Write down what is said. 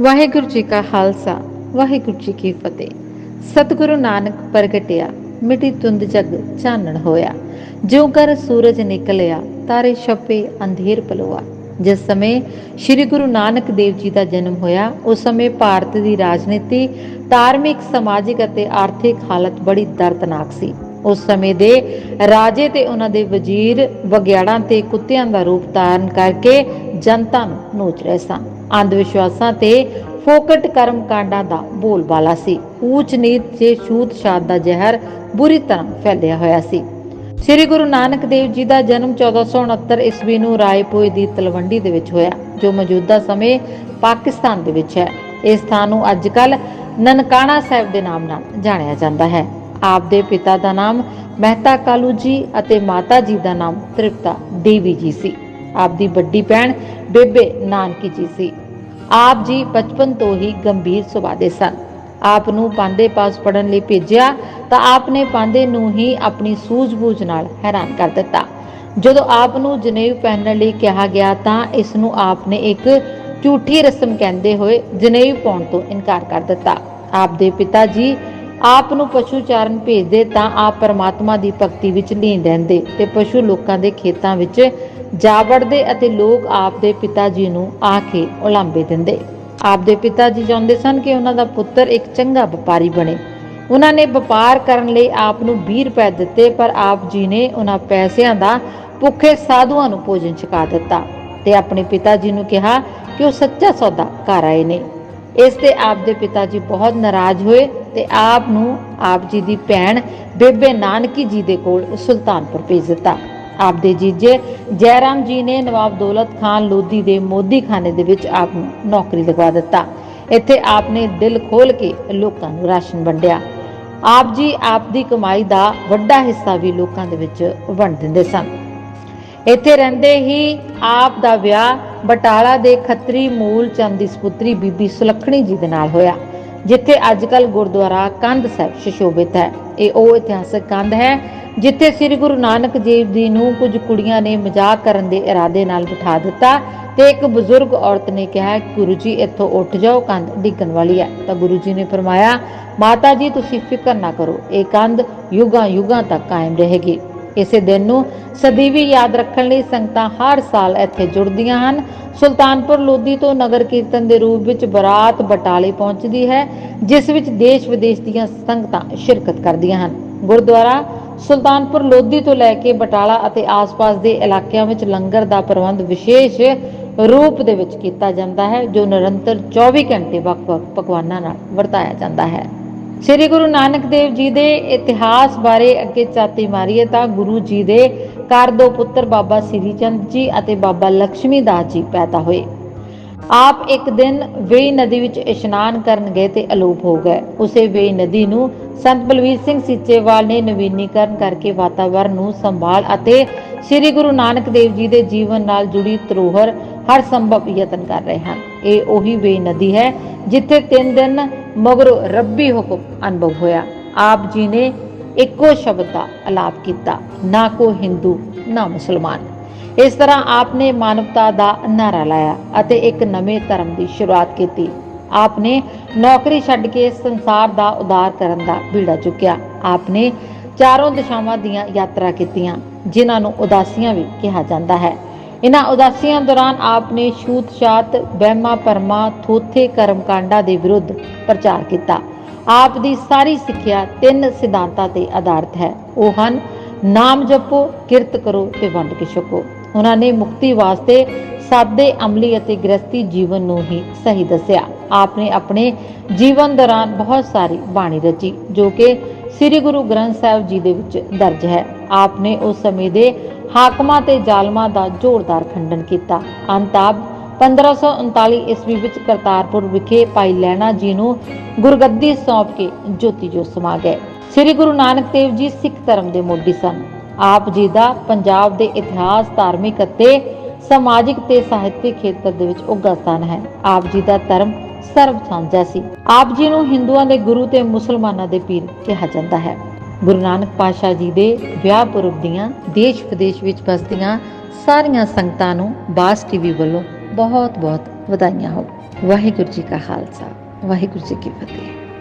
ਵਾਹਿਗੁਰੂ ਜੀ ਕਾ ਖਾਲਸਾ, ਵਾਹਿਗੁਰੂ ਜੀ ਕੀ ਫਤਿਹ। ਸਤਿਗੁਰੂ ਨਾਨਕ ਪ੍ਰਗਟਿਆ, ਮਿਟੀ ਤੁੰਦ ਜਗ ਚਾਨਣ ਹੋਇਆ। ਜੋ ਕਰ ਸੂਰਜ ਨਿਕਲਿਆ, ਤਾਰੇ ਛਪੇ, ਅੰਧੇਰ ਪਲੋਆ। ਜਿਸ ਸਮੇਂ ਸ੍ਰੀ ਗੁਰੂ ਨਾਨਕ ਦੇਵ ਜੀ ਦਾ ਜਨਮ ਹੋਇਆ, ਉਸ ਸਮੇਂ ਭਾਰਤ ਦੀ ਰਾਜਨੀਤੀ, ਧਾਰਮਿਕ, ਸਮਾਜਿਕ ਅਤੇ ਆਰਥਿਕ ਹਾਲਤ ਬੜੀ ਦਰਦਨਾਕ ਸੀ। ਉਸ ਸਮੇਂ ਦੇ ਰਾਜੇ ਤੇ ਉਹਨਾਂ ਦੇ ਵਜ਼ੀਰ ਵਗਿਆੜਾਂ ਤੇ ਕੁੱਤਿਆਂ ਦਾ ਰੂਪ ਧਾਰਨ ਕਰਕੇ ਜਨਤਾ ਨੂੰ ਨੋਚ ਰਹੇ ਸਨ। ਅੰਧ ਵਿਸ਼ਵਾਸਾਂ ਤੇ ਫੋਕਟ ਕਰਮ ਕਾਂਡਾਂ ਦਾ ਬੋਲਬਾਲਾ ਸੀ। ਊਚ ਨੀਚ ਤੇ ਛੂਤ ਛਾਤ ਦਾ ਜ਼ਹਿਰ ਬੁਰੀ ਤਰ੍ਹਾਂ ਫੈਲਿਆ ਹੋਇਆ ਸੀ। ਸ੍ਰੀ ਗੁਰੂ ਨਾਨਕ ਦੇਵ ਜੀ ਦਾ ਜਨਮ 1469 ਈਸਵੀ ਨੂੰ ਰਾਏਪੁਰ ਦੀ ਤਲਵੰਡੀ ਦੇ ਵਿੱਚ ਹੋਇਆ, ਜੋ ਮੌਜੂਦਾ ਸਮੇਂ ਪਾਕਿਸਤਾਨ ਦੇ ਵਿੱਚ ਹੈ। ਇਸ ਸਥਾਨ ਨੂੰ ਅੱਜਕੱਲ ਨਨਕਾਣਾ ਸਾਹਿਬ ਦੇ ਨਾਮ ਨਾਲ ਜਾਣਿਆ ਜਾਂਦਾ ਹੈ। ਆਪ ਦੇ ਪਿਤਾ ਦਾ ਨਾਮ, ਮਹਿਤਾ ਕਾਲੂ ਜੀ ਅਤੇ ਮਾਤਾ ਜੀ ਦਾ ਨਾਮ ਤ੍ਰਿਪਤਾ ਦੇਵੀ ਜੀ ਸੀ। ਆਪ ਦੀ ਵੱਡੀ ਭੈਣ ਬੇਬੇ ਨਾਨਕੀ ਜੀ ਸੀ। ਆਪ ਜੀ ਬਚਪਨ ਤੋਂ ਹੀ ਗੰਭੀਰ ਸੁਭਾਅ ਦੇ ਸਨ। ਆਪ ਨੂੰ ਪਾਂਦੇ ਪਾਸ ਪੜਨ ਲਈ ਭੇਜਿਆ ਤਾਂ ਆਪ ਨੇ ਪਾਂਦੇ ਨੂੰ ਹੀ ਆਪਣੀ ਸੂਝ-ਬੂਝ ਨਾਲ ਹੈਰਾਨ ਕਰ ਦਿੱਤਾ। ਜਦੋਂ ਆਪ ਨੂੰ ਜਨੇਊ ਪਹਿਨਣ ਲਈ ਕਿਹਾ ਗਿਆ ਤਾਂ ਇਸ ਨੂੰ ਆਪ ਨੇ ਇੱਕ ਝੂਠੀ ਰਸਮ ਕਹਿੰਦੇ ਹੋਏ ਜਨੇਊ ਪਾਉਣ ਤੋਂ ਇਨਕਾਰ ਕਰ ਦਿੱਤਾ। ਆਪ ਦੇ ਪਿਤਾ ਜੀ ਆਪ ਨੂੰ ਪਸ਼ੂ ਚਾਰਨ ਭੇਜਦੇ ਤਾਂ ਆਪ ਪਰਮਾਤਮਾ ਦੀ ਭਗਤੀ ਵਿੱਚ ਲੀਨ ਰਹਿੰਦੇ ਤੇ ਪਸ਼ੂ ਲੋਕਾਂ ਦੇ ਖੇਤਾਂ ਵਿੱਚ ਜਾ ਵੜਦੇ ਅਤੇ ਲੋਕ ਆਪ ਦੇ ਪਿਤਾ ਜੀ ਨੂੰ ਆ ਕੇ ਉਲਾਂਬੇ ਦਿੰਦੇ। ਆਪ ਦੇ ਪਿਤਾ ਜੀ ਚਾਹੁੰਦੇ ਸਨ ਕਿ ਉਹਨਾਂ ਦਾ ਪੁੱਤਰ ਇੱਕ ਚੰਗਾ ਵਪਾਰੀ ਬਣੇ। ਉਹਨਾਂ ਨੇ ਵਪਾਰ ਕਰਨ ਲਈ ਆਪ ਨੂੰ 20 ਰੁਪਏ ਦਿੱਤੇ, ਪਰ ਆਪ ਜੀ ਨੇ ਉਹਨਾਂ ਪੈਸਿਆਂ ਦਾ ਭੁੱਖੇ ਸਾਧੂਆਂ ਨੂੰ ਭੋਜਨ ਛਕਾ ਦਿੱਤਾ ਤੇ ਆਪਣੇ ਪਿਤਾ ਜੀ ਨੂੰ ਕਿਹਾ ਕਿ ਉਹ ਸੱਚਾ ਸੌਦਾ ਕਰ ਆਏ ਨੇ। ਇਸ ਤੇ ਆਪ ਦੇ ਪਿਤਾ ਜੀ ਬਹੁਤ ਨਾਰਾਜ਼ ਹੋਏ ਤੇ ਆਪ ਨੂੰ ਆਪ ਜੀ ਦੀ ਭੈਣ ਬੇਬੇ ਨਾਨਕੀ ਜੀ ਦੇ ਕੋਲ ਸੁਲਤਾਨਪੁਰ ਭੇਜ ਦਿੱਤਾ। ਆਪ ਦੇ ਜੀਜੇ ਜੈਰਾਮ ਜੀ ਨੇ ਨਵਾਬ ਦੌਲਤ ਖਾਨ ਲੋਧੀ ਦੇ ਮੋਦੀ ਖਾਨੇ ਦੇ ਵਿੱਚ ਆਪ ਨੂੰ ਨੌਕਰੀ ਲਗਵਾ ਦਿੱਤਾ। ਇੱਥੇ ਆਪ ਨੇ ਦਿਲ ਖੋਲ ਕੇ ਲੋਕਾਂ ਨੂੰ ਰਾਸ਼ਨ ਵੰਡਿਆ। ਆਪ ਜੀ ਆਪ ਦੀ ਕਮਾਈ ਦਾ ਵੱਡਾ ਹਿੱਸਾ ਵੀ ਲੋਕਾਂ ਦੇ ਵਿੱਚ ਵੰਡ ਦਿੰਦੇ ਸਨ। ਇੱਥੇ ਰਹਿੰਦੇ ਹੀ ਆਪ ਦਾ ਵਿਆਹ ਬਟਾਲਾ ਦੇ ਖੱਤਰੀ ਮੂਲ ਚੰਦ ਦੀ ਸੁਪੁੱਤਰੀ ਬੀਬੀ ਸੁਲੱਖਣੀ ਜੀ ਦੇ ਨਾਲ ਹੋਇਆ, ਜਿੱਥੇ ਅੱਜਕੱਲ ਗੁਰਦੁਆਰਾ ਕੰਧ ਸਾਹਿਬ ਸ਼ਿਸ਼ੋਭਿਤ ਹੈ। ਇਹ ਉਹ ਇਤਿਹਾਸਕ ਕੰਧ ਹੈ, ਜਿੱਥੇ ਸ੍ਰੀ ਗੁਰੂ ਨਾਨਕ ਦੇਵ ਜੀ ਨੂੰ ਕੁਝ ਕੁੜੀਆਂ ਨੇ ਮਜ਼ਾਕ ਕਰਨ ਦੇ ਇਰਾਦੇ ਨਾਲ ਬਿਠਾ ਦਿੱਤਾ ਤੇ ਇੱਕ ਬਜ਼ੁਰਗ ਔਰਤ ਨੇ ਕਿਹਾ, ਗੁਰੂ ਜੀ, ਇੱਥੋਂ ਉੱਠ ਜਾਓ, ਕੰਧ ਡਿੱਗਣ ਵਾਲੀ ਹੈ। ਤਾਂ ਗੁਰੂ ਜੀ ਨੇ ਫਰਮਾਇਆ, ਮਾਤਾ ਜੀ, ਤੁਸੀਂ ਫਿਕਰ ਨਾ ਕਰੋ, ਇਹ ਕੰਧ ਯੁਗਾਂ ਯੁਗਾਂ ਤੱਕ ਕਾਇਮ ਰਹੇਗੀ। ਇਸੇ ਦਿਨ ਨੂੰ ਸਦੀਵੀ ਯਾਦ ਰੱਖਣ ਲਈ ਸੰਗਤਾਂ ਹਰ ਸਾਲ ਇੱਥੇ ਜੁੜਦੀਆਂ ਹਨ। ਸੁਲਤਾਨਪੁਰ ਲੋਧੀ ਤੋਂ ਨਗਰ ਕੀਰਤਨ ਦੇ ਰੂਪ ਵਿੱਚ ਬਰਾਤ ਬਟਾਲੇ ਪਹੁੰਚਦੀ ਹੈ, ਜਿਸ ਵਿੱਚ ਦੇਸ਼ ਵਿਦੇਸ਼ ਦੀਆਂ ਸੰਗਤਾਂ ਸ਼ਿਰਕਤ ਕਰਦੀਆਂ ਹਨ। ਗੁਰਦੁਆਰਾ ਸੁਲਤਾਨਪੁਰ ਲੋਧੀ ਤੋਂ ਲੈ ਕੇ ਬਟਾਲਾ ਅਤੇ ਆਸ-ਪਾਸ ਦੇ ਇਲਾਕਿਆਂ ਵਿੱਚ ਲੰਗਰ ਦਾ ਪ੍ਰਬੰਧ ਵਿਸ਼ੇਸ਼ ਰੂਪ ਦੇ ਵਿੱਚ ਕੀਤਾ ਜਾਂਦਾ ਹੈ, ਜੋ ਨਿਰੰਤਰ 24 ਘੰਟੇ ਵੱਖ-ਵੱਖ ਪਕਵਾਨਾਂ ਨਾਲ ਵਰਤਾਇਆ ਜਾਂਦਾ ਹੈ। ਸ੍ਰੀ ਗੁਰੂ ਨਾਨਕ ਦੇਵ ਜੀ ਦੇ ਇਤਿਹਾਸ ਬਾਰੇ ਅੱਗੇ ਚਾਤੀ ਮਾਰੀਏ ਤਾਂ ਗੁਰੂ ਜੀ ਦੇ ਘਰ ਦੋ ਪੁੱਤਰ ਬਾਬਾ ਸ੍ਰੀ ਚੰਦ ਜੀ ਅਤੇ ਬਾਬਾ ਲక్ష్ਮੀ ਦਾਸ ਜੀ ਪੈਦਾ ਹੋਏ। ਆਪ ਇੱਕ ਦਿਨ ਵੇਈ ਨਦੀ ਵਿੱਚ ਇਸ਼ਨਾਨ ਕਰਨ ਗਏ ਤੇ ਅਲੋਪ ਹੋ ਗਏ। ਉਸੇ ਵੇਈ ਨਦੀ ਨੂੰ ਸੰਤ ਬਲਵੀਰ ਸਿੰਘ ਸੀਚੇਵਾਲ ਨੇ ਨਵੀਨੀਕਰਨ ਕਰਕੇ ਵਾਤਾਵਰਣ ਨੂੰ ਸੰਭਾਲ ਅਤੇ ਸ੍ਰੀ ਗੁਰੂ ਨਾਨਕ ਦੇਵ ਜੀ ਦੇ ਜੀਵਨ ਨਾਲ ਜੁੜੀ ਧਰੋਹਰ ਹਰ ਸੰਭਵ ਯਤਨ ਕਰ ਰਹੇ ਹਨ। ਇਹ ਉਹੀ ਵੇਈ ਨਦੀ ਹੈ, ਜਿੱਥੇ ਤਿੰਨ ਦਿਨ ਮਗਰੋਂ ਰੱਬੀ ਹੁਕਮ ਅਨੁਭਵ ਹੋਇਆ। ਆਪ ਜੀ ਨੇ ਇੱਕੋ ਸ਼ਬਦ ਦਾ ਅਲਾਪ ਕੀਤਾ, ਨਾ ਕੋ ਹਿੰਦੂ, ਨਾ ਮੁਸਲਮਾਨ। ਇਸ ਤਰ੍ਹਾਂ ਆਪ ਨੇ ਮਾਨਵਤਾ ਦਾ ਨਾਰਾ ਲਾਇਆ ਅਤੇ ਇੱਕ ਨਵੇਂ ਧਰਮ ਦੀ ਸ਼ੁਰੂਆਤ ਕੀਤੀ। ਆਪ ਨੇ ਨੌਕਰੀ ਛੱਡ ਕੇ ਸੰਸਾਰ ਦਾ ਉਦਾਰ ਕਰਨ ਦਾ ਬੀੜਾ ਚੁੱਕਿਆ। ਆਪ ਨੇ ਚਾਰੋਂ ਦਿਸ਼ਾਵਾਂ ਦੀਆਂ ਯਾਤਰਾ ਕੀਤੀਆਂ, ਜਿਨ੍ਹਾਂ ਨੂੰ ਉਦਾਸੀਆਂ ਵੀ ਕਿਹਾ ਜਾਂਦਾ ਹੈ। ਇਹਨਾਂ ਉਦਾਸੀਆਂ ਦੌਰਾਨ ਆਪ ਨੇ ਛੂਤ-ਛਾਤ, ਵਹਿਮਾਂ ਪਰਮਾ ਥੋਥੇ ਕਰਮਕਾਂਡਾਂ ਦੇ ਵਿਰੁੱਧ ਪ੍ਰਚਾਰ ਕੀਤਾ। ਆਪ ਦੀ ਸਾਰੀ ਸਿੱਖਿਆ ਤਿੰਨ ਸਿਧਾਂਤਾਂ ਤੇ ਆਧਾਰਿਤ ਹੈ। ਉਹ ਹਨ, ਨਾਮ ਜਪੋ, ਕਿਰਤ ਕਰੋ ਤੇ ਵੰਡ ਕੇ ਛਕੋ। ਉਹਨਾਂ ਨੇ ਮੁਕਤੀ ਵਾਸਤੇ ਸਾਦੇ ਅਮਲੀ ਅਤੇ ਗ੍ਰਸਤੀ ਜੀਵਨ ਨੂੰ ਹੀ ਸਹੀ ਦੱਸਿਆ। ਆਪ ਨੇ ਆਪਣੇ ਜੀਵਨ ਦੌਰਾਨ ਬਹੁਤ ਸਾਰੀ ਬਾਣੀ ਰਚੀ, ਜੋ ਕਿ ਸ੍ਰੀ ਗੁਰੂ ਗ੍ਰੰਥ ਸਾਹਿਬ ਜੀ ਦੇ ਵਿੱਚ ਦਰਜ ਹੈ। ਆਪ ਨੇ ਉਸ ਸਮੇਂ ਦੇ ਹਾਕਮਾਂ ਤੇ ਜ਼ਾਲਮਾਂ ਦਾ ਜ਼ੋਰਦਾਰ ਖੰਡਨ ਕੀਤਾ। ਅੰਤਾਬ 1539 ਈਸਵੀ ਵਿੱਚ ਕਰਤਾਰਪੁਰ ਵਿਖੇ ਭਾਈ ਲੈਣਾ ਜੀ ਨੂੰ ਗੁਰਗੱਦੀ ਸੌਂਪ ਕੇ ਜੋਤੀ ਜੋ ਸਮਾ ਗਏ। ਸ੍ਰੀ ਗੁਰੂ ਨਾਨਕ ਦੇਵ ਜੀ ਸਿੱਖ ਧਰਮ ਦੇ ਮੋਢੀ ਸਨ। ਆਪ ਜੀ ਦਾ ਪੰਜਾਬ ਦੇ ਇਤਿਹਾਸ, ਧਾਰਮਿਕ ਅਤੇ ਸਮਾਜਿਕ ਤੇ ਸਾਹਿਤਿਕ ਖੇਤਰ ਦੇ ਵਿੱਚ ਉੱਘਾ ਸਥਾਨ ਹੈ। ਆਪ ਜੀ ਦਾ ਧਰਮ ਸਰਬ ਸਾਂਝਾ ਸੀ। ਆਪ ਜੀ ਨੂੰ ਹਿੰਦੂਆਂ ਦੇ ਗੁਰੂ ਤੇ ਮੁਸਲਮਾਨਾਂ ਦੇ ਪੀਰ ਕਿਹਾ ਜਾਂਦਾ ਹੈ। ਗੁਰੂ ਨਾਨਕ ਪਾਤਸ਼ਾਹ ਜੀ ਦੇ ਵਿਆਹ ਪੁਰਬ ਦੀਆਂ ਦੇਸ਼ ਵਿਦੇਸ਼ ਵਿੱਚ ਵਸਦੀਆਂ ਸਾਰੀਆਂ ਸੰਗਤਾਂ ਨੂੰ ਬਾਸ ਟੀਵੀ ਵੱਲੋਂ ਬਹੁਤ ਬਹੁਤ ਵਧਾਈਆਂ ਹੋਣ। ਵਾਹਿਗੁਰੂ ਜੀ ਕਾ ਖਾਲਸਾ, ਵਾਹਿਗੁਰੂ ਜੀ ਕੀ ਫਤਿਹ।